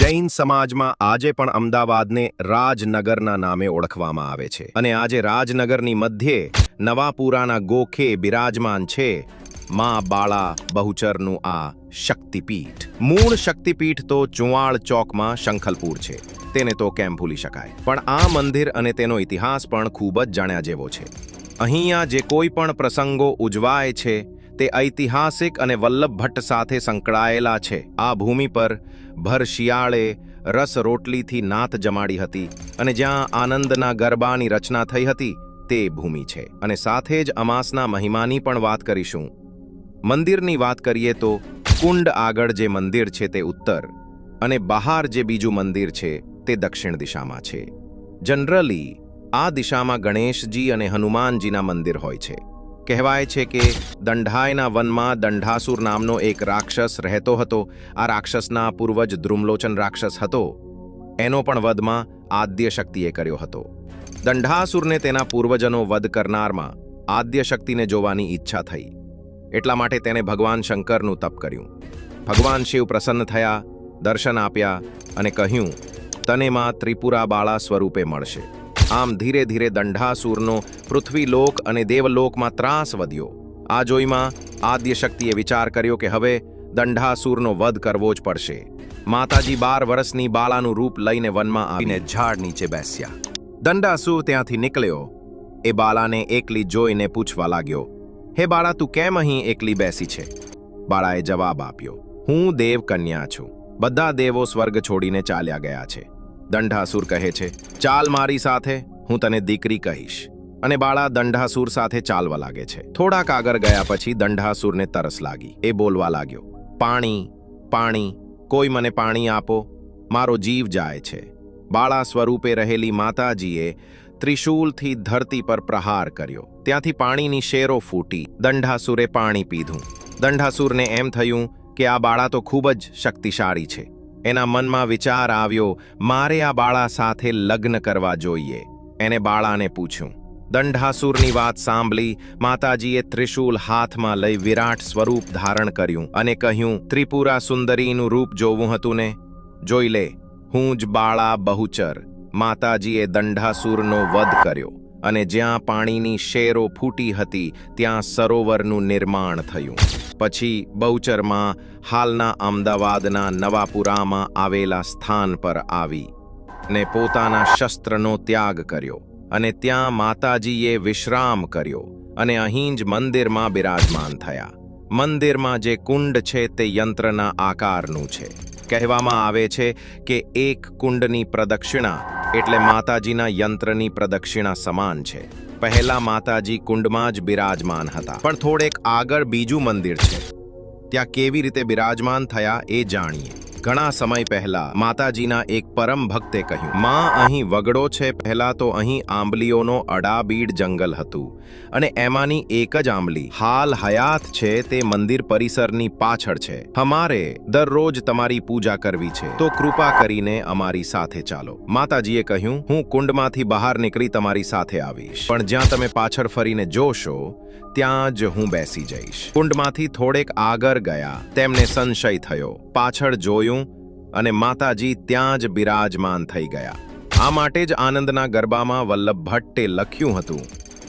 જૈન સમાજમાં આજે પણ અમદાવાદને રાજનગરના નામે ઓળખવામાં આવે છે. અને આજે રાજનગરની મધ્યે નવાપુરાના ગોખે બિરાજમાન છે માં બાળા બહુચરનું આ શક્તિપીઠ. મૂળ શક્તિપીઠ તો ચુવાળ ચોકમાં શંખલપુર છે. તેને તો કેમ ભૂલી શકાય? પણ આ મંદિર અને તેનો ઇતિહાસ પણ ખૂબ જ જાણ્યા જેવો છે. અહીંયા જે કોઈ પણ પ્રસંગો ઉજવાય છે તે ઐતિહાસિક અને વલ્લભ ભટ્ટ સાથે સંકળાયેલા છે. આ ભૂમિ પર ભર શિયાળે રસ રોટલીથી નાત જમાડી હતી અને જ્યાં આનંદના ગરબાની રચના થઈ હતી તે ભૂમિ છે. અને સાથે જ અમાસના મહિમાની પણ વાત કરીશું. મંદિરની વાત કરીએ તો કુંડ આગળ જે મંદિર છે તે ઉત્તર અને બહાર જે બીજું મંદિર છે તે દક્ષિણ દિશામાં છે. જનરલી આ દિશામાં ગણેશજી અને હનુમાનજીના મંદિર હોય છે. કહેવાય છે કે દંઢાયના વનમાં દંઢાસુર નામનો એક રાક્ષસ રહેતો હતો. આ રાક્ષસના પૂર્વજ દ્રુમલોચન રાક્ષસ હતો. એનો પણ વધમાં આદ્ય શક્તિએ કર્યો હતો. દંઢાસુરને તેના પૂર્વજનો વધ કરનારમાં આદ્ય શક્તિને જોવાની ઈચ્છા થઈ. એટલા માટે તેને ભગવાન શંકરનું તપ કર્યું. ભગવાન શિવ પ્રસન્ન થયા, દર્શન આપ્યા અને કહ્યું, તને માં ત્રિપુરા બાળા સ્વરૂપે મળશે. આમ ધીરે ધીરે દંઢાસુરનો પૃથ્વીલોક અને દેવલોકમાં ત્રાસ વધ્યો. આ જોઈમાં આદ્યશક્તિએ વિચાર કર્યો કે હવે દંઢાસુરનો વધ કરવો જ પડશે. માતાજી બાર વર્ષની બાળાનું રૂપ લઈને વનમાં આવીને ઝાડ નીચે બેસ્યા. દંડાસુર ત્યાંથી નીકળ્યો. એ બાળાને એકલી જોઈને પૂછવા લાગ્યો, હે બાળા, તું કેમ અહીં એકલી બેસી છે? બાળાએ જવાબ આપ્યો, હું દેવ કન્યા છું. બધા દેવો સ્વર્ગ છોડીને ચાલ્યા ગયા છે. દંઢાસુર કહે છે, ચાલ મારી સાથે, હું તને દીકરી કહીશ. અને બાળા દંઢાસુર સાથે ચાલવા લાગે છે. થોડાક આગળ ગયા પછી દંઢાસુરને તરસ લાગી. એ બોલવા લાગ્યો, પાણી પાણી, કોઈ મને પાણી આપો? મારો જીવ જાય છે. બાળા સ્વરૂપે રહેલી માતાજીએ ત્રિશૂલથી ધરતી પર પ્રહાર કર્યો. ત્યાંથી પાણીની શેરો ફૂટી. દંઢાસુરે પાણી પીધું. દંઢાસુરને એમ થયું કે આ બાળા તો ખૂબ જ શક્તિશાળી છે. એના મનમાં વિચાર આવ્યો, મારે આ બાળા સાથે લગ્ન કરવા જોઈએ. એને બાળાને પૂછ્યું. દંઢાસુરની વાત સાંભળી માતાજીએ ત્રિશૂલ હાથમાં લઈ વિરાટ સ્વરૂપ ધારણ કર્યું અને કહ્યું, ત્રિપુરા સુંદરીનું રૂપ જોવું હતું ને? જોઈ લે, હું જ બાળા બહુચર. માતાજીએ દંડાસુરનો વધ કર્યો અને જ્યાં પાણીની શેરો ફૂટી હતી, ત્યાં સરોવરનું નિર્માણ થયું. પછી બહુચરમાં હાલના અમદાવાદના નવાપુરામાં આવેલા સ્થાન પર આવી ને પોતાના શસ્ત્રનો ત્યાગ કર્યો અને ત્યાં માતાજીએ વિશ્રામ કર્યો અને અહીં જ મંદિરમાં બિરાજમાન થયા. મંદિરમાં જે કુંડ છે તે યંત્રના આકારનું છે. કહેવામાં આવે છે કે એક કુંડની પ્રદક્ષિણા એટલે માતાજીના યંત્રની પ્રદક્ષિણા સમાન છે. પહેલા માતાજી કુંડમાં જ બિરાજમાન હતા. પણ થોડેક આગળ બીજું મંદિર છે. ત્યાં કેવી રીતે બિરાજમાન થયા એ જાણીએ. ઘણા સમય પહેલા માતાજીના એક પરમ ભક્તે કહ્યું, માં અહીં વગડો છે, પહેલા તો અહીં આંબલીઓનો અડાબીડ જંગલ હતું અને એમાંની એક જ આંબલી. હાલ હયાત છે, તે મંદિર પરિસરની પાછળ છે. અમારે દરરોજ તમારી પૂજા કરવી છે. તો કૃપા કરીને અમારી સાથે ચાલો. માતાજીએ કહ્યું, હું કુંડમાંથી બહાર નીકળી તમારી સાથે આવીશ. પણ જ્યાં તમે પાછળ ફરીને જોશો, ત્યાં જ હું બેસી જઈશ. કુંડમાંથી થોડેક આગળ ગયા, તેમને સંશય થયો. પાછળ જોયું અને માતાજી ત્યાં જ બિરાજમાન થઈ ગયા. આ માટે જ આનંદના ગરબામાં વલ્લભ ભટ્ટે લખ્યું હતું,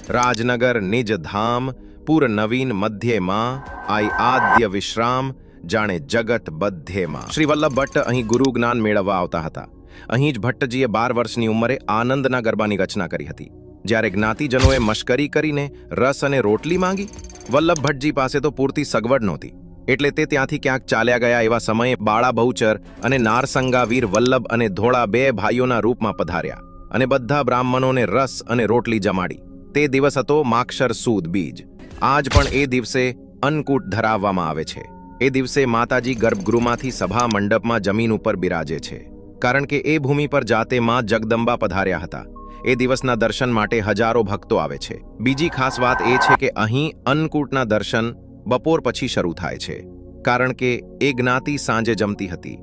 રાજનગર નિજ ધામ, પૂર નવીન મધ્યમાં આઈ આદ્ય વિશ્રામ, જાણે જગત બધ્યમાં શ્રી વલ્લભ ભટ્ટ અહીં ગુરુ જ્ઞાન મેળવવા આવતા હતા. અહીં જ ભટ્ટજીએ બાર વર્ષની ઉંમરે આનંદના ગરબાની રચના કરી હતી. જ્યારે જ્ઞાતિજનોએ મશ્કરી કરીને રસ અને રોટલી માંગી, વલ્લભ ભટ્ટજી પાસે તો પૂરતી સગવડ નહોતી. એટલે તે ત્યાંથી ક્યાંક ચાલ્યા ગયા એવા સમયે બાળા બહુચર અને નારસંગા વીર વલ્લભ અને ધોળા બે ભાઈઓના રૂપમાં પધાર્યા અને બધા બ્રાહ્મણોને રસ અને રોટલી જમાડી. તે દિવસ હતો માક્ષર સૂદ બીજ. આજ પણ એ દિવસે અન્નકૂટ ધરાવવામાં આવે છે. એ દિવસે માતાજી ગર્ભગૃહમાંથી સભા મંડપમાં જમીન ઉપર બિરાજે છે. કારણ કે એ ભૂમિ પર જાતે માં જગદંબા પધાર્યા હતા. એ દિવસના દર્શન માટે હજારો ભક્તો આવે છે. બીજી ખાસ વાત એ છે કે અહીં અન્નકૂટના દર્શન બપોર પછી શરૂ થાય છે, કારણ કે એ જ્ઞાતિ સાંજે જમતી હતી.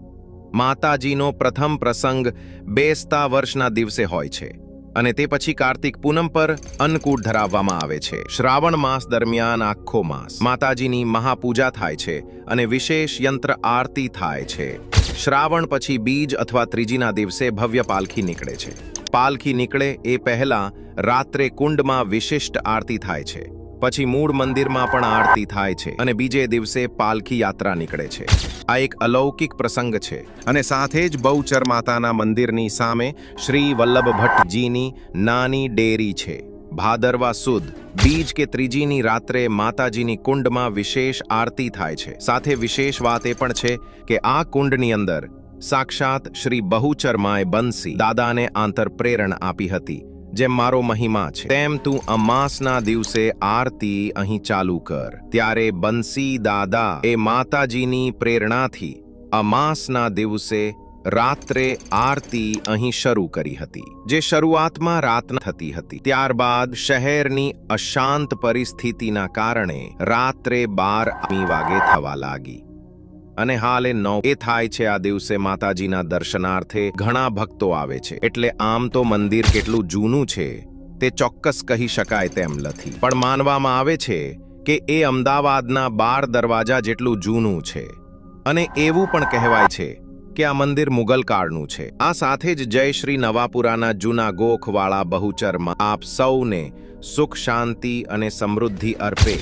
માતાજીનો પ્રથમ પ્રસંગ બેસતા વર્ષના દિવસે હોય છે અને તે પછી કાર્તિક પૂનમ પર અન્નકૂટ ધરાવવામાં આવે છે. શ્રાવણ માસ દરમિયાન આખો માસ માતાજીની મહાપૂજા થાય છે અને વિશેષ યંત્ર આરતી થાય છે. શ્રાવણ પછી બીજ અથવા ત્રીજીના દિવસે ભવ્ય પાલખી નીકળે છે. પાલખી નીકળે એ પહેલા રાત્રે કુંડમાં વિશિષ્ટ આરતી થાય છે. પછી મૂળ મંદિરમાં પણ આરતી થાય છે અને બીજે દિવસે પાલખી યાત્રા નીકળે છે. આ એક અલૌકિક પ્રસંગ છે અને સાથે જ બહુચર માતાના મંદિરની સામે શ્રી વલ્લભ ભટ્ટજીની નાની ડેરી છે. ભાદરવા સુદ, બીજ કે ત્રીજીની રાત્રે માતાજીની કુંડમાં વિશેષ આરતી થાય છે. સાથે વિશેષ વાત એ પણ છે કે આ કુંડની અંદર સાક્ષાત શ્રી બહુચરમાએ બંસી દાદાને આંતર પ્રેરણ આપી હતી. જેમ મારો મહિમા છે. તેમ તું અમાસના દિવસે આરતી અહીં ચાલુ કર. ત્યારે બંસી દાદા એ માતાજીની પ્રેરણાથી અમાસના દિવસે રાત્રે આરતી અહીં શરૂ કરી હતી, જે શરૂઆતમાં રાતના થતી હતી. ત્યારબાદ શહેરની અશાંત પરિસ્થિતિના કારણે રાત્રે બાર વાગે થવા લાગી. અને હાલે નવ. એ થાય છે આ દિવસે માતાજીના દર્શનાર્થે ઘણા ભક્તો આવે છે. એટલે આમ તો મંદિર કેટલું જૂનું છે, તે ચોક્કસ કહી શકાય તેમ નથી. પણ માનવામાં આવે છે કે એ અમદાવાદના બાર દરવાજા જેટલું જૂનું છે. અને એવું પણ કહેવાય છે કે આ મંદિર મુગલ કાળનું છે. આ સાથે જ જય શ્રી નવાપુરાના જૂના ગોખવાળા બહુચરમાં આપ સૌને સુખ, શાંતિ અને સમૃદ્ધિ અર્પે.